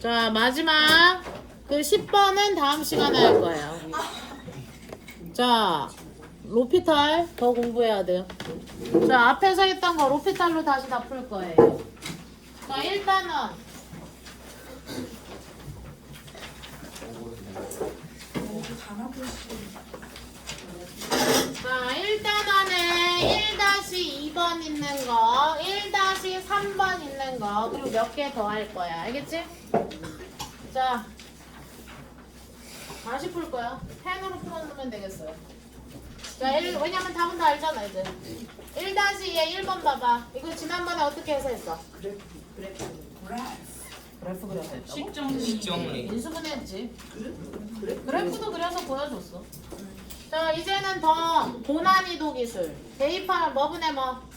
자, 마지막. 그 10번은 다음 시간에 할 거예요. 자, 로피탈 더 공부해야 돼요. 자, 앞에서 했던 거 로피탈로 다시 다 풀 거예요. 자, 일단은 자, 일단 안에 1-2번 있는 거, 1-3번 있는 거, 그리고 몇 개 더 할 거야. 알겠지? 자, 다시 풀 거야. 펜으로 풀어놓으면 되겠어요. 자, 1, 왜냐면 답은 다 알잖아, 이제. 1-2에 1번 봐봐. 이거 지난번에 어떻게 해서 했어? 그래프 그려서 했다고? 식정리 식정리 인수분 했지. 그래프도 그려서 보여줬어. 자, 이제는 더 고난이도 기술. 대입하면 뭐 분의 뭐?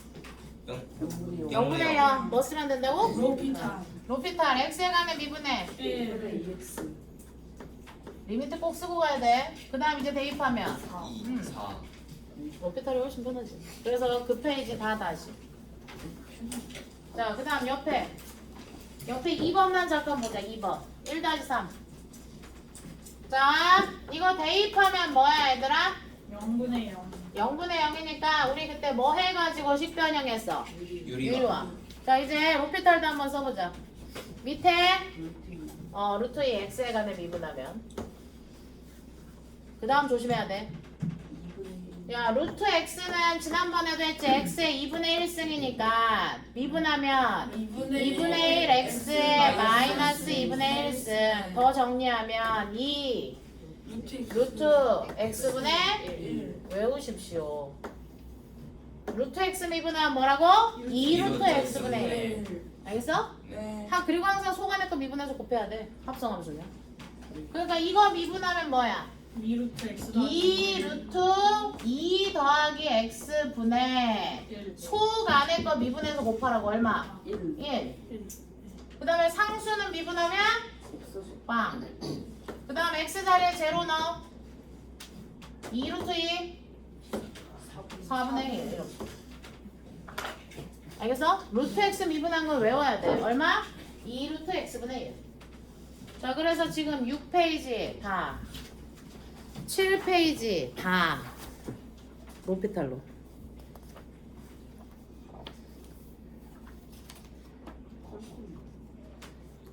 0 0분의 0. 뭐 쓰면 된다고? 로피타 로피탈 x에 가면 미분의 1 리미트 꼭 쓰고 가야 돼. 그 다음 이제 대입하면 2 4 로피탈이 훨씬 편하지. 그래서 그 페이지 다 다시. 자, 그 다음 옆에. 옆에 2번만 잠깐 보자. 2번. 1-3. 자, 이거 대입하면 뭐야, 얘들아? 0분의 0 0분의 0이니까 우리 그때 뭐 해가지고 식변형했어? 유리화. 자, 이제 로피탈도 한번 써보자. 밑에 어, 루트 2 x에 관해 미분하면 그 다음 조심해야 돼. 야, 루트 x는 지난번에도 했지. x의 2분의 1승이니까 미분하면 2분의 1 x에 마이너스 2분의 1승 더 정리하면 2 루트 x분의 1 외우십시오. 루트 x 미분하면 뭐라고? 2 루트 x분의 1 알겠어? 네 하, 그리고 항상 소간의 거 미분해서 곱해야 돼. 합성함수냐. 그러니까 이거 미분하면 뭐야? 2 루트 x 2 루트 2 더하기 x 분의 1 소간의 거 미분해서 곱하라고 얼마? 1. 1 그 다음에 상수는 미분하면 빵. 그 다음 x 자리에 제로 넣어. 2 루트 2 4분의 1 이렇게. 알겠어? 루트 x 미분한 걸 외워야 돼. 얼마? 2 루트 x분의 1. 자, 그래서 지금 6페이지 다. 7페이지 다. 로피탈로.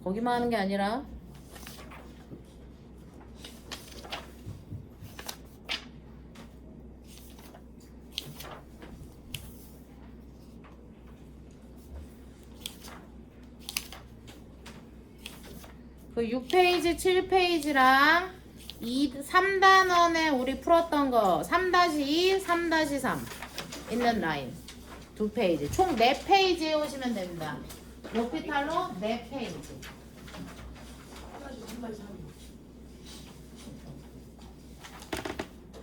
거기만 하는 게 아니라 그 6페이지, 7페이지랑 2, 3단원에 우리 풀었던 거 3-2, 3-3 있는 라인. 두 페이지. 총 4페이지에 오시면 됩니다. 로피탈로 4페이지.